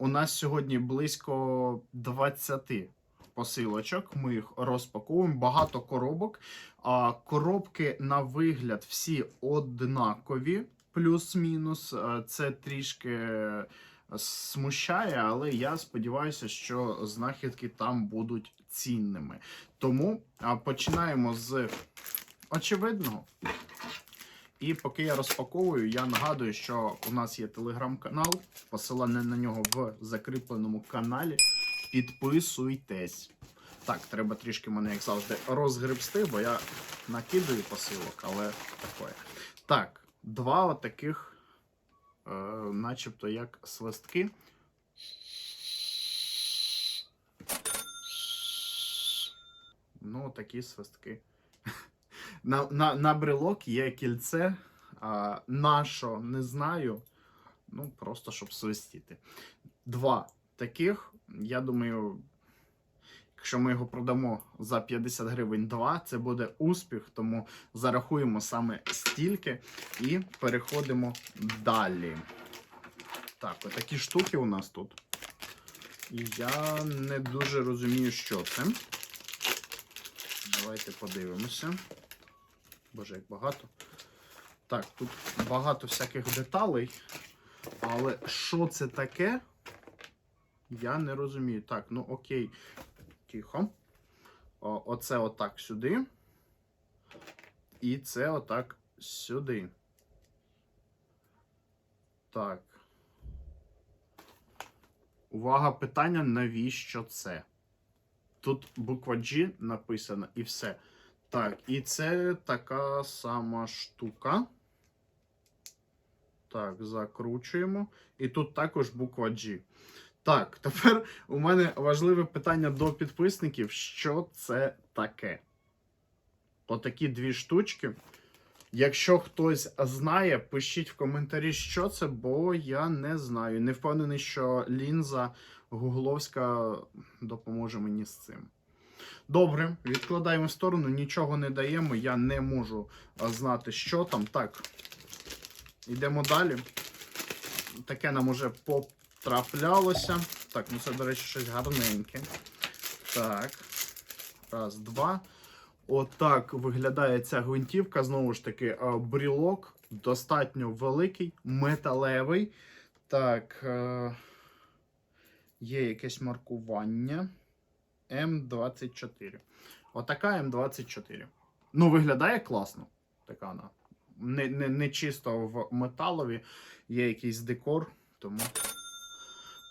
У нас сьогодні близько 20 посилочок. Ми їх розпаковуємо. Багато коробок. А коробки на вигляд всі однакові, плюс-мінус. Е, Це трішки смущає, але я сподіваюся, що знахідки там будуть цінними. Тому починаємо з очевидного. І поки я розпаковую, я нагадую, що у нас є телеграм-канал, посилання на нього в закріпленому каналі. Підписуйтесь. Так, треба трішки мене, як завжди, розгребсти, бо я накидаю посилок, але таке. Так, два отаких, е, начебто як свистки. Ну, такі свистки. На, на, на брелок є кільце. А, на що не знаю. Ну, просто щоб свистіти. Два таких. Я думаю, якщо ми його продамо за 50 гривень два, це буде успіх. Тому зарахуємо саме стільки і переходимо далі. Так, отакі штуки у нас тут. Я не дуже розумію, що це. Давайте подивимося. Боже, як багато. Так, тут багато всяких деталей. Але що це таке? Я не розумію. Так, ну окей. Тихо. О, оце отак сюди. І це отак сюди. Так. Увага, питання, навіщо це? Тут буква G написана і все. Так, і це така сама штука. Так, закручуємо. І тут також буква G. Так, тепер у мене важливе питання до підписників: що це таке? Отакі дві штучки. Якщо хтось знає, пишіть в коментарі, що це, бо я не знаю. Не впевнений, що лінза гугловська допоможе мені з цим. Добре, відкладаємо в сторону, нічого не даємо, я не можу знати, що там. Так, йдемо далі. Таке нам уже потраплялося. Так, ну це, до речі, щось гарненьке. Так. Раз, два. Отак виглядає ця гвинтівка. Знову ж таки, брілок достатньо великий, металевий. Так. е, Є якесь маркування. М24. Отака М24. Ну, виглядає класно. Така вона. Не, не, не чисто в металові, є якийсь декор, тому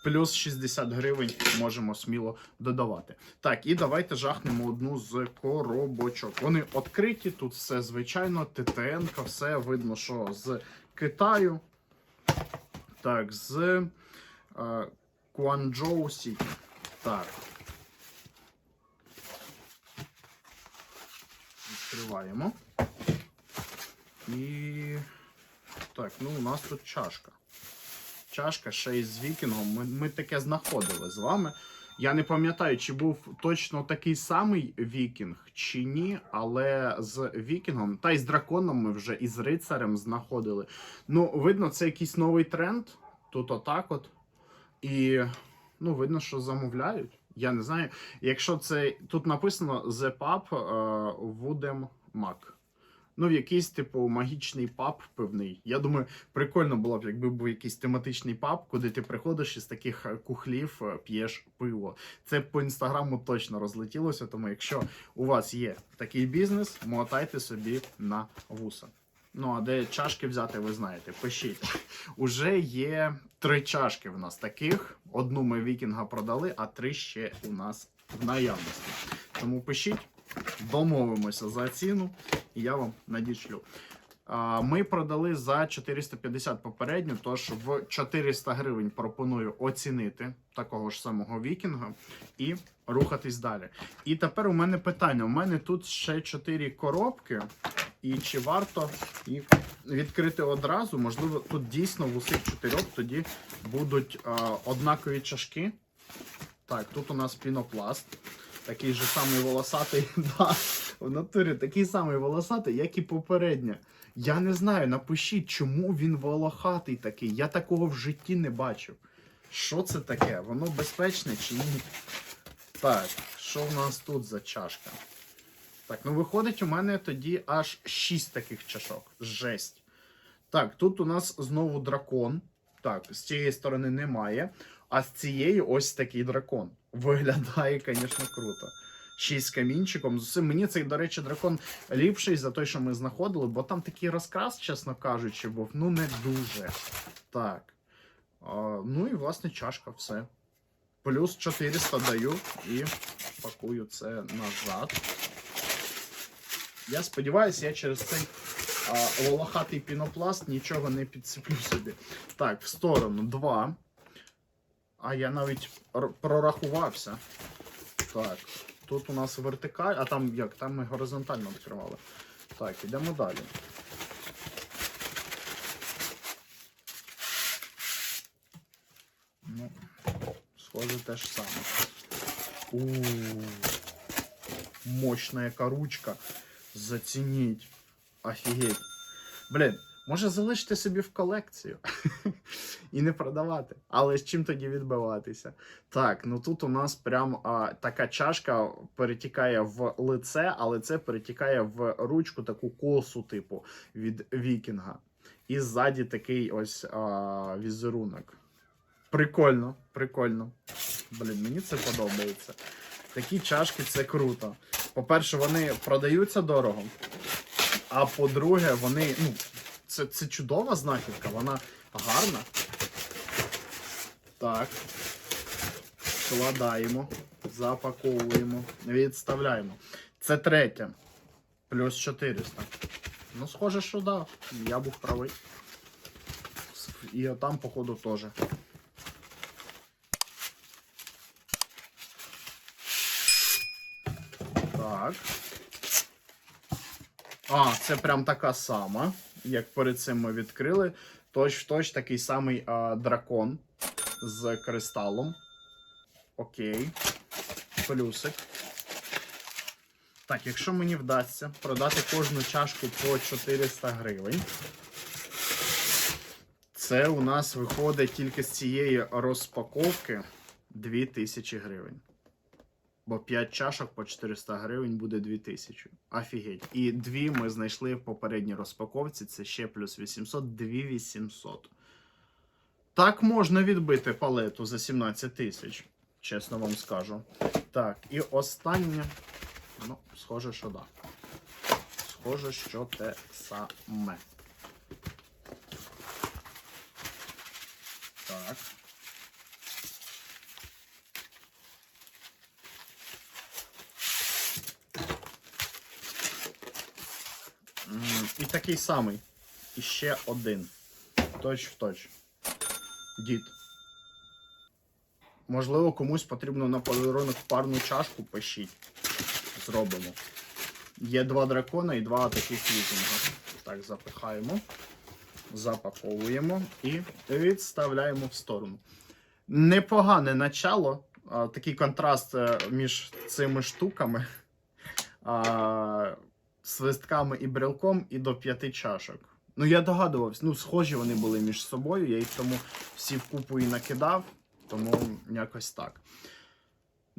плюс 60 гривень можемо сміло додавати. Так, і давайте жахнемо одну з коробочок. Вони відкриті, тут все звичайно, ТТН, все видно, що з Китаю. Так, з е, Куанчжоу Сіті. Так. Відкриваємо. І. Так, ну у нас тут чашка. Чашка ще й з вікінгом. Ми, ми таке знаходили з вами. Я не пам'ятаю, чи був точно такий самий вікінг, чи ні, але з вікінгом, та й з драконом ми вже і з рицарем знаходили. Ну, видно, це якийсь новий тренд. Тут отак от. І ну, видно, що замовляють. Я не знаю. Якщо це тут написано The Pub uh, Wooden Mac. Ну, якийсь, типу, магічний паб певний. Я думаю, прикольно було б, якби був якийсь тематичний паб, куди ти приходиш із таких е, кухлів е, п'єш пиво. Це по інстаграму точно розлетілося. Тому, якщо у вас є такий бізнес, мотайте собі на вуса. Ну, а де чашки взяти, ви знаєте, пишіть. Уже є три чашки в нас таких. Одну ми вікінга продали, а три ще у нас в наявності. Тому пишіть, домовимося за ціну, і я вам надішлю. Ми продали за 450 попередньо, тож в 400 гривень пропоную оцінити такого ж самого вікінга і рухатись далі. І тепер у мене питання: у мене тут ще 4 коробки. І чи варто їх відкрити одразу? Можливо, тут дійсно в усіх чотирьох тоді будуть а, однакові чашки. Так, тут у нас пінопласт. Такий же самий волосатий. Да, в натурі такий самий волосатий, як і попередня. Я не знаю, напишіть, чому він волохатий такий. Я такого в житті не бачив. Що це таке? Воно безпечне чи ні? Так, що в нас тут за чашка? Так, ну виходить, у мене тоді аж 6 таких чашок. Жесть. Так, тут у нас знову дракон. Так, з цієї сторони немає. А з цієї ось такий дракон. Виглядає, звісно, круто. Шість з камінчиком. Мені цей, до речі, дракон ліпший за той, що ми знаходили, бо там такий розкрас, чесно кажучи, був. Ну, не дуже. Так. А, ну і власне чашка, все. Плюс 400 даю і пакую це назад. Я сподіваюся, я через цей а, волохатий пінопласт нічого не підсиплю собі. Так, в сторону 2. А я навіть прорахувався. Так, тут у нас вертикаль, а там як? Там ми горизонтально відкривали. Так, ідемо далі. Ну, схоже, те ж саме. У мощна яка ручка. Зацініть. Офігеть. Блін, може залишити собі в колекцію і не продавати. Але з чим тоді відбиватися? Так, ну тут у нас прям а, така чашка перетікає в лице, а лице перетікає в ручку, таку косу, типу, від вікінга. І ззаді такий ось а, візерунок. Прикольно, прикольно. Блін, мені це подобається. Такі чашки це круто. По-перше, вони продаються дорого. А по-друге, вони. Ну, це, це чудова знахідка, вона гарна. Так. Складаємо, запаковуємо, відставляємо. Це третє. Плюс 400. Ну, схоже, що да. Я був правий. І там, походу, теж. Так. А, це прям така сама, як перед цим ми відкрили. Точ в точ такий самий а, дракон з кристалом. Окей. Плюсик. Так, якщо мені вдасться продати кожну чашку по 400 гривень, це у нас виходить тільки з цієї розпаковки 2000 гривень. Бо 5 чашок по 400 гривень буде 2000. Офігеть. І дві ми знайшли в попередній розпаковці. Це ще плюс 800, 2800. Так можна відбити палету за 17 тисяч. Чесно вам скажу. Так, і останнє. Ну, схоже, що да. Схоже, що те саме. Так. М, І такий самий. І ще один. Точ в точ. Дід. Можливо, комусь потрібно на подарунок парну чашку пишіть. Зробимо. Є два дракона і два таких вікінга. Так, запихаємо, запаковуємо і відставляємо в сторону. Непогане начало. Такий контраст е, між цими штуками. Свистками і брелком, і до п'яти чашок. Ну, я догадувався, ну, схожі вони були між собою, я їх тому всі вкупу і накидав, тому якось так.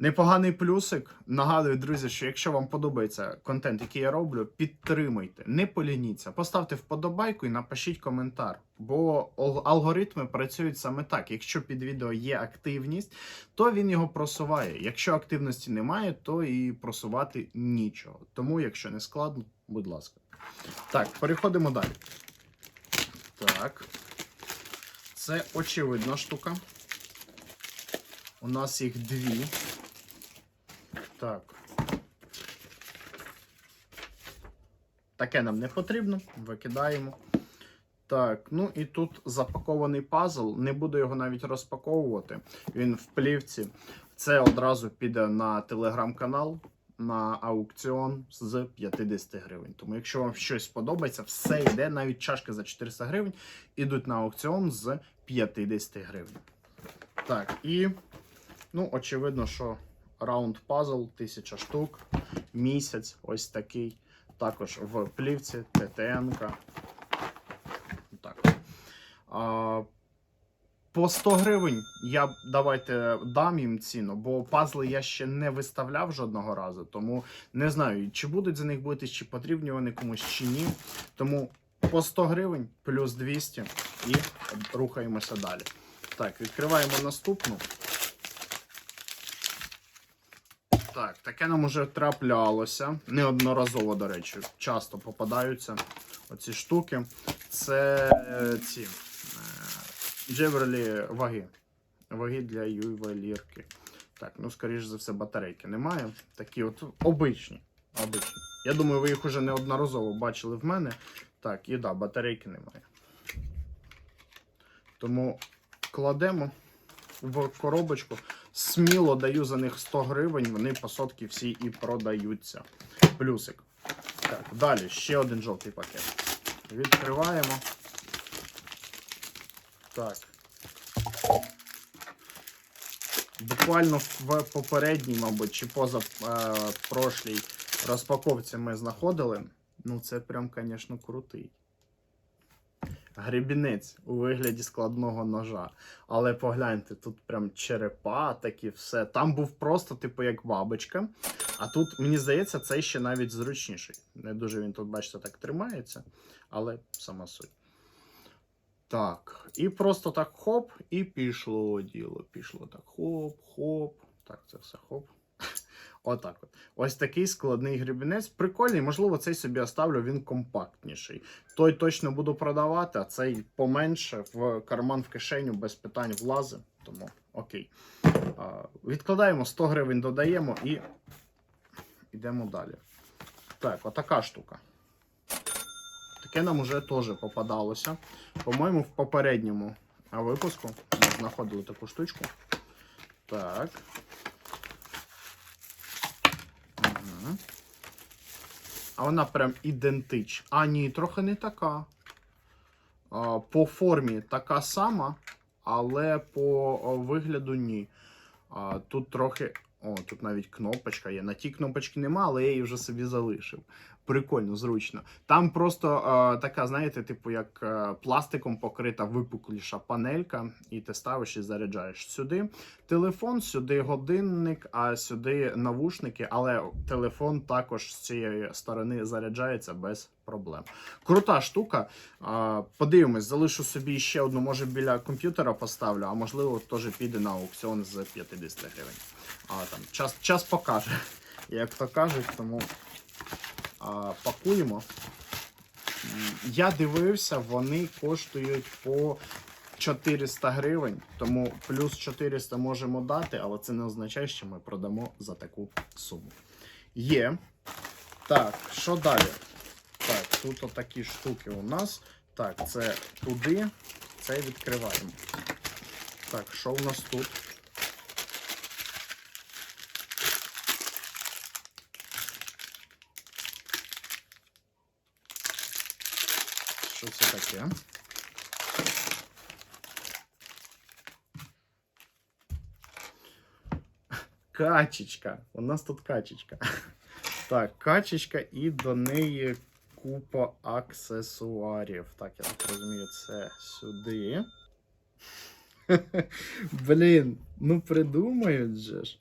Непоганий плюсик. Нагадую, друзі, що якщо вам подобається контент, який я роблю, підтримуйте, не полініться, поставте вподобайку і напишіть коментар. Бо алгоритми працюють саме так. Якщо під відео є активність, то він його просуває. Якщо активності немає, то і просувати нічого. Тому, якщо не складно, будь ласка. Так, переходимо далі. Так. Це очевидна штука. У нас їх дві. Так. Таке нам не потрібно. Викидаємо. Так, ну і тут запакований пазл. Не буду його навіть розпаковувати. Він в плівці. Це одразу піде на телеграм-канал, на аукціон з 50 гривень. Тому, якщо вам щось подобається, все йде, навіть чашки за 400 гривень, ідуть на аукціон з 50 гривень. Так, і, ну, очевидно, що раунд пазл 1000 штук, місяць, ось такий. Також в плівці, ТТН. Так. А, По 100 гривень я давайте дам їм ціну, бо пазли я ще не виставляв жодного разу, тому не знаю, чи будуть за них битись, чи потрібні вони комусь, чи ні. Тому по 100 гривень плюс 200 і рухаємося далі. Так, відкриваємо наступну. Так, таке нам уже траплялося. Неодноразово, до речі, часто попадаються оці штуки. Це е, ці е, джеверлі ваги. Ваги для ювелірки. Так, ну, скоріш за все, батарейки немає. Такі от обичні. обичні. Я думаю, ви їх уже неодноразово бачили в мене. Так, і да, батарейки немає. Тому кладемо в коробочку. Сміло даю за них 100 гривень, вони по сотки всі і продаються. Плюсик. Так, далі ще один жовтий пакет. Відкриваємо. Так. Буквально в попередній, мабуть, чи поза е, прошлій розпаковці ми знаходили. Ну, це прям, звісно, крутий. Гребінець у вигляді складного ножа. Але погляньте, тут прям черепа, такі все. Там був просто, типу, як бабочка. А тут, мені здається, цей ще навіть зручніший. Не дуже він тут, бачите, так тримається, але сама суть. Так, і просто так хоп, і пішло діло. Пішло так хоп, хоп. Так, це все хоп. Отак от. Ось такий складний гребінець. Прикольний, можливо, цей собі оставлю, він компактніший. Той точно буду продавати, а цей поменше в карман в кишеню без питань влазе. Тому окей. А, відкладаємо 100 гривень, додаємо і йдемо далі. Так, отака штука. Таке нам уже теж попадалося. По-моєму, в попередньому випуску знаходили таку штучку. Так. А вона прям ідентична. А, ні, трохи не така. По формі така сама, але по вигляду ні. Тут трохи. О, тут навіть кнопочка є. На тій кнопочки нема, але я її вже собі залишив. Прикольно, зручно. Там просто е, така, знаєте, типу, як е, пластиком покрита випукліша панелька, і ти ставиш і заряджаєш сюди телефон, сюди годинник, а сюди навушники, але телефон також з цієї сторони заряджається без проблем. Крута штука. А, Подивимось, залишу собі ще одну, може біля комп'ютера поставлю, а можливо теж піде на аукціон з 50 гривень. А там час, час покаже, як то кажуть, тому а, пакуємо. Я дивився, вони коштують по 400 гривень, тому плюс 400 можемо дати, але це не означає, що ми продамо за таку суму. Є. Так, що далі? Так, тут отакі штуки у нас. Так, це туди, це відкриваємо. Так, що у нас тут? Що це таке? Качечка. У нас тут качечка. Так, качечка і до неї купа аксесуарів. Так, я так розумію, це сюди. Блін, ну придумають же ж.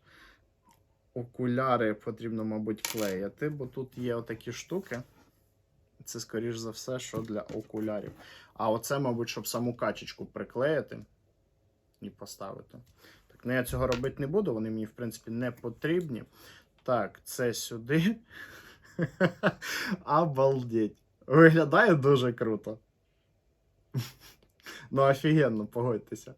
Окуляри потрібно, мабуть, клеїти, бо тут є отакі штуки. Це, скоріш за все, що для окулярів. А оце, мабуть, щоб саму качечку приклеїти і поставити. Так, ну я цього робити не буду, вони мені, в принципі, не потрібні. Так, це сюди. Обалдеть. Виглядає дуже круто. Ну, офігенно, погодьтеся.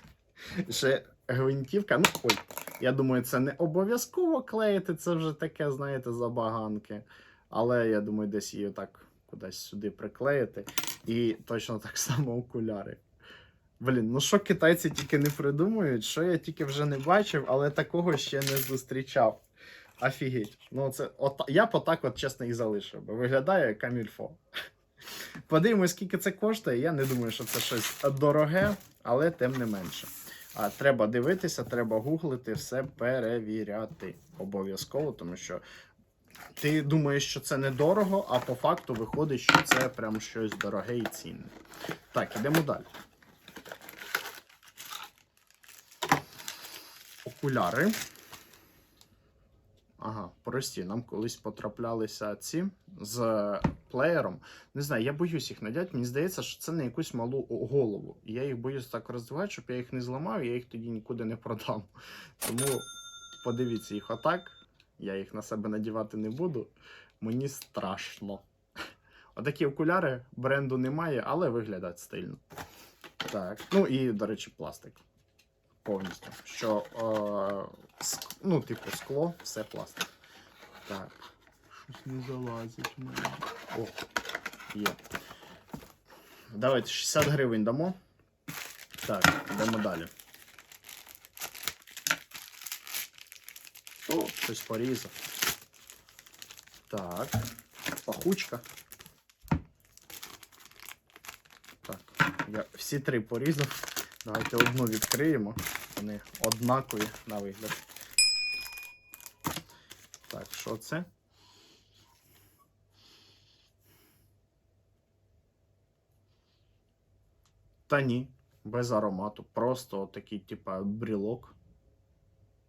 Ще гвинтівка. Ну, ой, я думаю, це не обов'язково клеїти, це вже таке, знаєте, забаганки. Але я думаю, десь її так кудись сюди приклеїти. І точно так само окуляри. Блін, ну що китайці тільки не придумують, що я тільки вже не бачив, але такого ще не зустрічав. Офігеть. Ну, це от, я б отак, от, чесно, і залишив. би. Виглядає камільфо. Подивимось, скільки це коштує. Я не думаю, що це щось дороге, але тим не менше. А треба дивитися, треба гуглити, все перевіряти обов'язково, тому що ти думаєш, що це недорого, а по факту виходить, що це прям щось дороге і цінне. Так, ідемо далі. окуляри. Ага, прості, нам колись потраплялися ці з плеєром. Не знаю, я боюсь їх надяти. Мені здається, що це на якусь малу голову. І я їх боюсь так роздавати, щоб я їх не зламав, і я їх тоді нікуди не продам. Тому подивіться їх отак. Я їх на себе надівати не буду. Мені страшно. Отакі окуляри бренду немає, але виглядають стильно. Так. Ну і, до речі, пластик. Повністю. Що, е, ск- ну, типу, скло, все пластик. Так. Щось не залазить в мене. О, є. Давайте 60 гривень дамо. Так, йдемо далі. О, щось порізав. Так. Пахучка. Так, я всі три порізав. Давайте одну відкриємо. Вони однакові на вигляд. Так, що це? Та ні, без аромату. Просто такий, типа, брілок.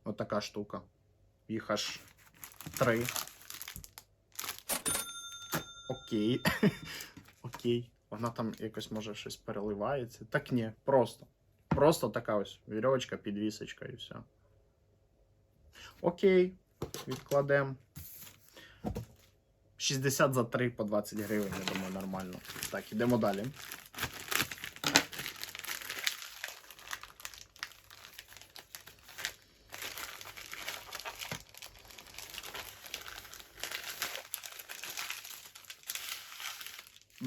Отака штука. Їх аж три. Окей. Окей. Вона там якось може щось переливається. Так ні, просто. Просто така ось вірьовочка, підвісочка і все. Окей, відкладемо. 60 за 3 по 20 гривень, я думаю, нормально. Так, ідемо далі.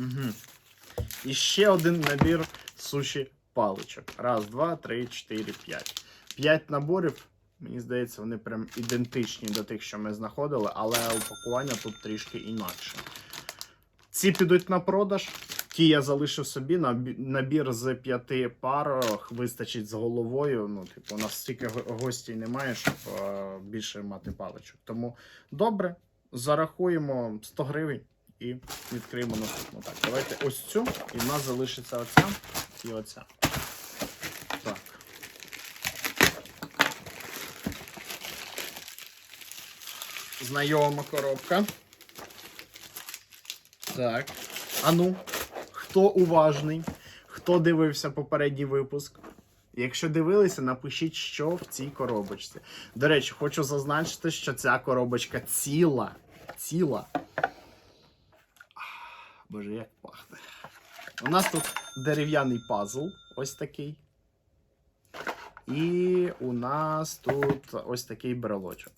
Угу. І ще один набір суші паличок. Раз, два, три, чотири, п'ять. П'ять наборів. Мені здається, вони прям ідентичні до тих, що ми знаходили, але упакування тут трішки інакше. Ці підуть на продаж. Ті я залишив собі. Набір з п'яти пар вистачить з головою. Ну, типу, у нас стільки го- гостей немає, щоб е, більше мати паличок. Тому добре, зарахуємо 100 гривень і відкриємо наступну. Так, давайте ось цю. І в нас залишиться оця і оця. Так. Знайома коробка. Так. А ну, хто уважний? Хто дивився попередній випуск? Якщо дивилися, напишіть, що в цій коробочці. До речі, хочу зазначити, що ця коробочка ціла. Ціла. Боже, як пахне. У нас тут дерев'яний пазл, ось такий. І у нас тут ось такий брелочок.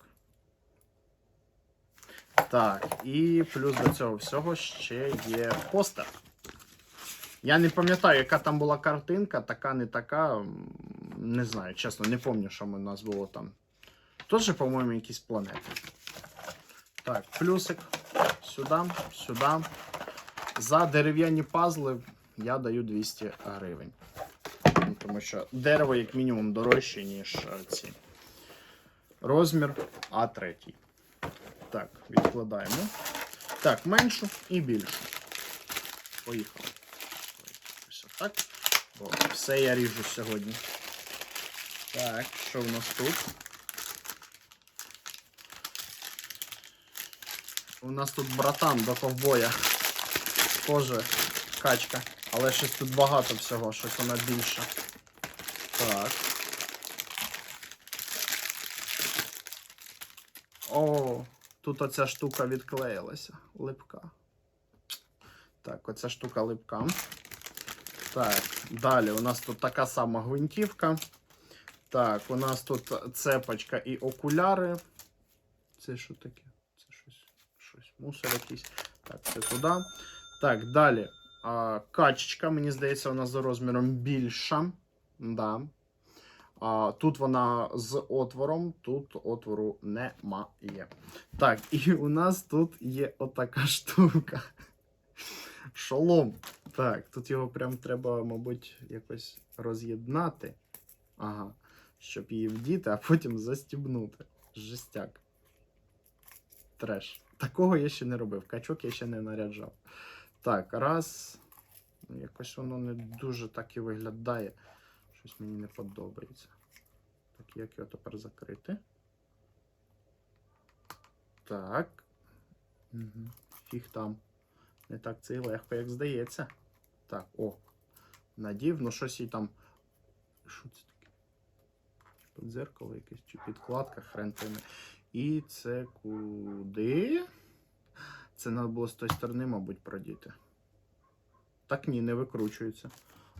Так, і плюс до цього всього ще є постер. Я не пам'ятаю, яка там була картинка, така, не така. Не знаю, чесно, не пам'ятаю, що у нас було там. Тут же, по-моєму, якісь планети. Так, плюсик. Сюди, сюди. За дерев'яні пазли я даю 200 гривень. Ну, Тому що дерево, як мінімум, дорожче, ніж е, ці. Розмір А3. Так, відкладаємо. Так, меншу і більшу. Поїхали. Ось так. Бо все я ріжу сьогодні. Так, що в нас тут? У нас тут братан до ковбоя. Тоже качка. Але щось тут багато всього, щось вона більша. Так. О, тут оця штука відклеїлася. Липка. Так, оця штука липка. Так, далі у нас тут така сама гвинтівка. Так, у нас тут цепочка і окуляри. Це що таке? Це щось, щось, мусор якийсь. Так, це туди. Так, далі. А, качечка, мені здається, вона за розміром більша. Да. А, тут вона з отвором, тут отвору немає. Так, і у нас тут є отака штука. Шолом. Так, тут його прям треба, мабуть, якось роз'єднати. Ага. Щоб її вдіти, а потім застібнути. Жестяк. Треш. Такого я ще не робив. Качок я ще не наряджав. Так, раз. Якось воно не дуже так і виглядає. Щось мені не подобається. Так як його тепер закрити? Так. Угу. Фіг там. Не так це і легко, як здається. Так, о. Надів, ну щось їй там. Що це таке? Під дзеркало якесь чи підкладка, хрен пойме. І це куди? Це треба було з тої сторони, мабуть, продіти. Так ні, не викручується.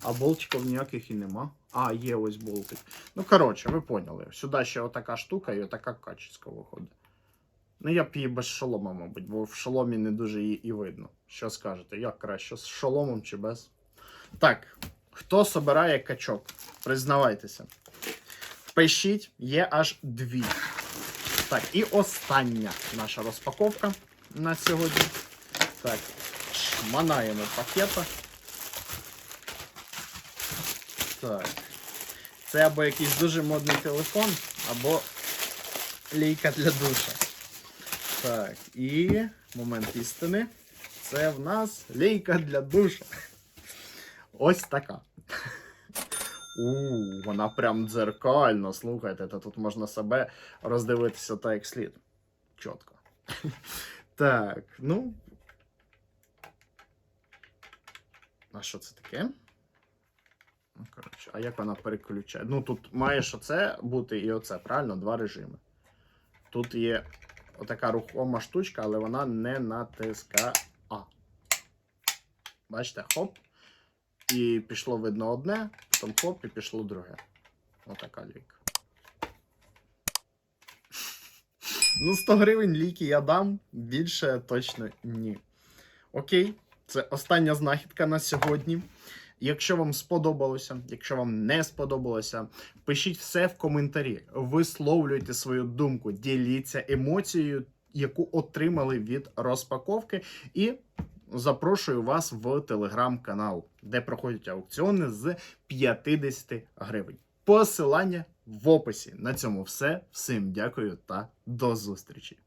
А болтиків ніяких і нема. А, є ось болтик. Ну, коротше, ви поняли. Сюди ще отака штука і отака качеська виходить. Ну, я б її без шолома, мабуть, бо в шоломі не дуже її і видно. Що скажете? Як краще, з шоломом чи без? Так, хто собирає качок? Признавайтеся. Пишіть, є аж дві. Так, і остання наша розпаковка на сьогодні. Так, шманаємо пакета. Так. Це або якийсь дуже модний телефон, або лійка для душа. Так, і момент істини. Це в нас лійка для душа. Ось така. У, вона прям дзеркально. Слухайте, то тут можна себе роздивитися так як слід. Чітко. Так, ну. А що це таке? Ну, коротше, а як вона переключає? Ну, тут маєш оце бути і оце, правильно? Два режими. Тут є отака рухома штучка, але вона не натискає. А. Бачите, хоп. І пішло видно одне, потім хоп, і пішло друге. Отака ліка. Ну, 100 гривень ліки я дам, більше точно ні. Окей, це остання знахідка на сьогодні. Якщо вам сподобалося, якщо вам не сподобалося, пишіть все в коментарі, висловлюйте свою думку, діліться емоцією, яку отримали від розпаковки, і запрошую вас в телеграм-канал, де проходять аукціони з 50 гривень. Посилання в описі. На цьому все. Всім дякую та до зустрічі!